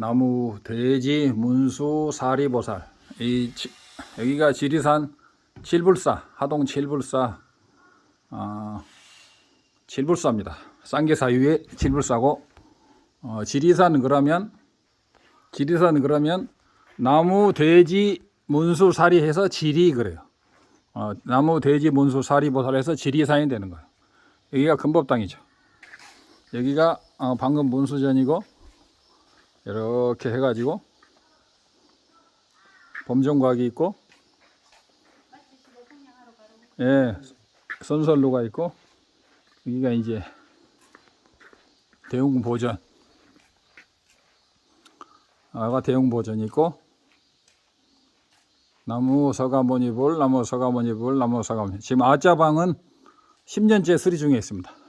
나무, 돼지, 문수, 사리보살. 이 지- 여기가 지리산 칠불사, 하동 칠불사, 어, 칠불사입니다. 쌍계사유의 칠불사고, 어, 지리산 그러면, 지리산 그러면 나무, 돼지, 문수, 사리 해서 지리 그래요. 어, 나무, 돼지, 문수, 사리 보살 해서 지리산이 되는 거예요. 여기가 금법당이죠. 여기가 어, 방금 문수전이고, 이렇게 해가지고 범정곽이 있고 예 선설로가 있고 여기가 이제 대웅 보전. 아가 대웅 보전이 있고 나무 서가모니 볼 나무 서가모니 볼 나무 서가모니 지금 아자방은 10년째 수리 중에 있습니다